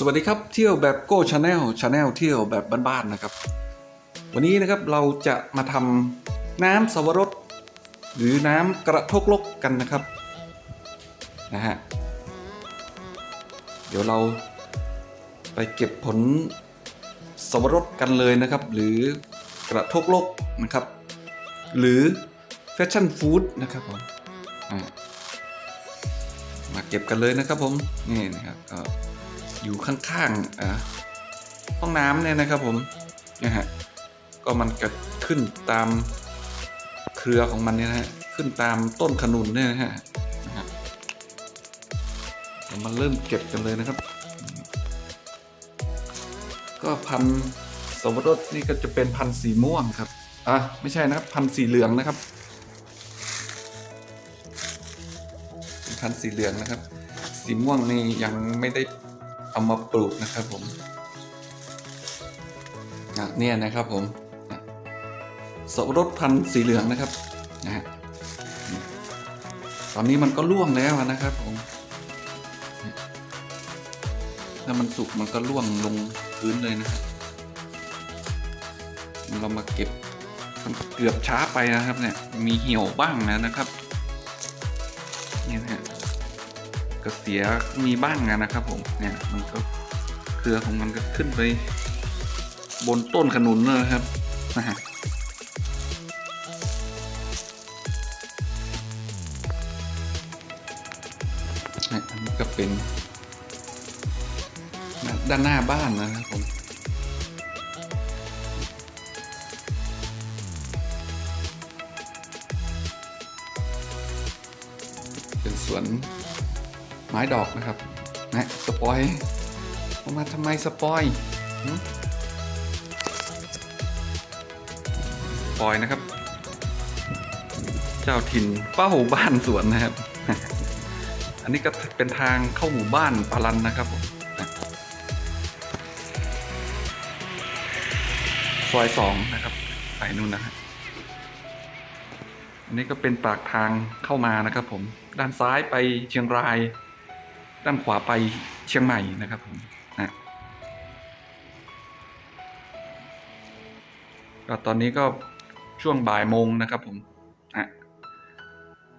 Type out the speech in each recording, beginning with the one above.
สวัสดีครับเที่ยวแบบโก้ชาแนลชาแนลเที่ยวแบบบ้านๆนะครับ วันนี้นะครับเราจะมาทำน้ำสวรสหรือน้ำกระทกลกกันนะครับนะฮะเดี๋ยวเราไปเก็บผลสวรสกันเลยนะครับ หรือกระทกลกนะครับ หรือแฟชั่นฟู้ดนะครับผมามาเก็บกันเลยนะครับผมนี่นะครับก็ อยู่ข้างๆอ่าห้องน้ำเนี่ยนะครับผมนะฮะก็มันจะขึ้นตามเครือของมันเนี่ยนะฮะขึ้นตามต้นขนุนเนี่ยนะฮะนะครับเรามาเริ่มเก็บกันเลยนะครับ ก็พันสมรสนี่ก็จะเป็นพันสีม่วงครับอะไม่ใช่นะครับพันสีเหลืองนะครับเป็นพันสีเหลืองนะครับ สีม่วงนี่ยังไม่ได้ เอามาปลูกนะครับผมเนี่ยนะครับผมสับปะรดพันธุ์สีเหลืองนะครับนะฮะตอนนี้มันก็ร่วงแล้วนะครับผมถ้ามันสุกมันก็ร่วงลงพื้นเลยนะครับเรามาเก็บมันเกือบช้าไปนะครับเนี่ยมีเหี่ยวบ้างนะนะครับ ก็เสียมีบ้างนะครับผมเนี่ยมันก็เครือของมันก็ขึ้นไป บนต้นขนุนเลยครับนะฮะนี่อันนี้ก็เป็น ด้านหน้าบ้านนะครับผมเป็นสวน ไม้ดอกนะครับ นะ สปอยเอามาทำไมสปอยสปอยนะครับ เจ้าถิ่นป้าหูบ้านสวนนะครับ อันนี้ก็เป็นทางเข้าหมู่บ้านปารันนะครับผมนะซอยสองนะครับไปนู่นนะฮะอันนี้ก็เป็นปากทางเข้ามานะครับผม ด้านซ้ายไปเชียงราย ด้านขวาไปเชียงใหม่นะครับผมนะก็ตอนนี้ก็ช่วงบ่ายโมงนะครับผมอะ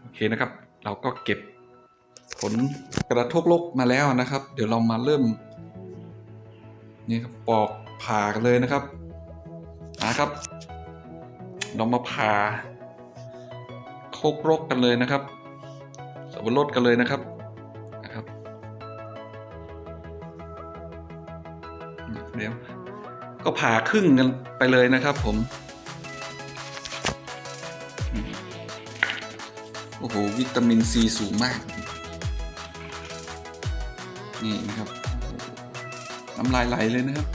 โอเคนะครับ เราก็เก็บผลกระทกลกมาแล้วนะครับ เดี๋ยวเรามาเริ่ม นี่ครับปอกผ่ากันเลยนะครับนะครับ เรามาผ่าโคกรกกันเลยนะครับสับปะรดกันเลยนะครับ เดี๋ยว ก็ผ่าครึ่งกันไปเลยนะครับผม โอ้โห วิตามินซีสูงมาก นี่นะครับ น้ำลายไหลเลยนะครับ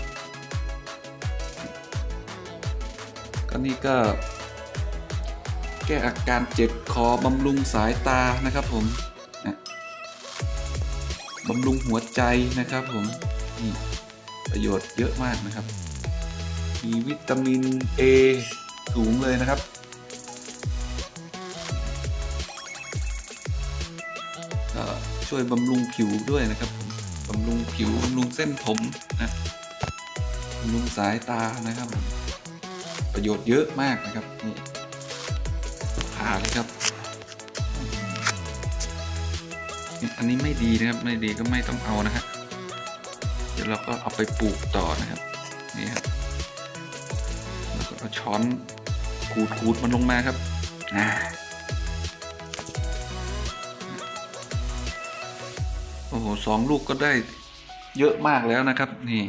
ก็นี่ก็ แก้อาการเจ็บคอบำรุงสายตานะครับผมบำรุงหัวใจนะครับผมนี่ ประโยชน์เยอะมากนะครับ มีวิตามิน A สูงเลยนะครับ ก็ช่วยบำรุงผิวด้วยนะครับบำรุงผิวบำรุงเส้นผมนะบำรุงสายตานะครับ ประโยชน์เยอะมากนะครับนี่ผ่าเลยครับอันนี้ไม่ดีนะครับ ไม่ดีก็ไม่ต้องเอานะฮะ เดี๋ยวเราก็เอาไปปลูกต่อนะครับนี่ครับแล้วก็เอาช้อนขูดขูดมันลงมาครับอ่าโอ้โหสองลูกก็ได้เยอะมากแล้วนะครับ นี่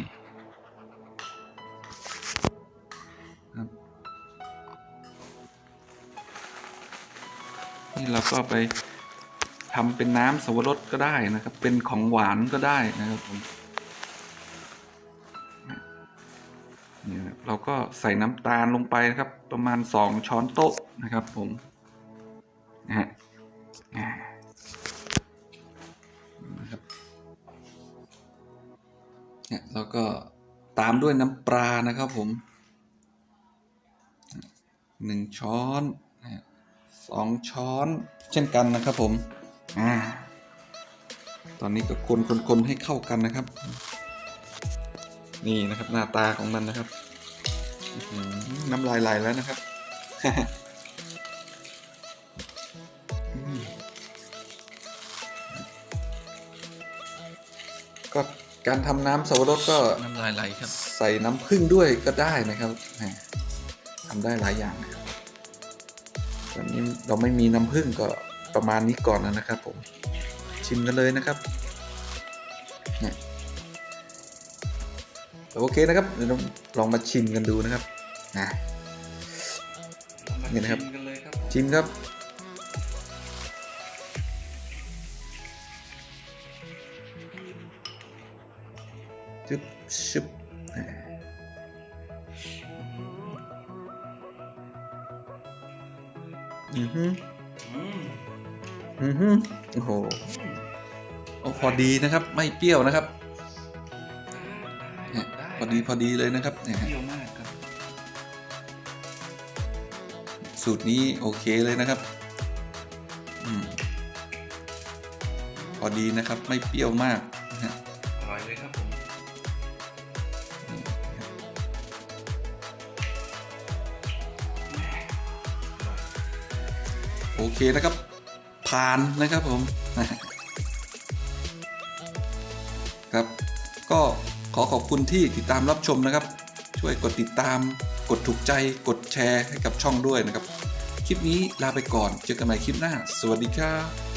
นี่เราก็ไปทำเป็นน้ำสวรสก็ได้นะครับ เป็นของหวานก็ได้นะครับผม นี่ครับเราก็ใส่น้ำตาลลงไปนะครับ ประมาณสองช้อนโต๊ะนะครับผมนะฮะนะครับเนี่ยแล้วก็ตามด้วยน้ำปลานะครับผมหนึ่งช้อนสองช้อนเช่นกันนะครับผมอ่าตอนนี้ก็คนคนๆให้เข้ากันนะครับ นี่นะครับหน้าตาของมันนะครับอื้อหือน้ำลายไหลแล้วนะครับอืมก็การทำน้ำสับปะรดก็น้ำลายไหลครับ ใส่น้ำผึ้งด้วยก็ได้นะครับแหมทำได้หลายอย่างนะครับตอนนี้เราไม่มีน้ำผึ้งก็ประมาณนี้ก่อนนะครับผมชิมกันเลยนะครับ โอเคนะครับเดี๋ยวเราลองมาชิมกันดูนะครับนะนี่นะครับกันเลยครับชิมครับจึ๊บชึบแหมอือฮึอือฮึโอ้โหโอ้พอดีนะครับ ไม่เปรี้ยวนะครับเนี่ย พอดีพอดีเลยนะครับเนี่ยเปรี้ยวมากครับ สูตรนี้โอเคเลยนะครับอืมพอดีนะครับไม่เปรี้ยวมากนะฮะอร่อยเลยครับผมโอเคนะครับ ผ่านนะครับผม ครับก็ ขอขอบคุณที่ติดตามรับชมนะครับ ช่วยกดติดตาม กดถูกใจ กดแชร์ให้กับช่องด้วยนะครับ คลิปนี้ลาไปก่อน เจอกันใหม่คลิปหน้า สวัสดีครับ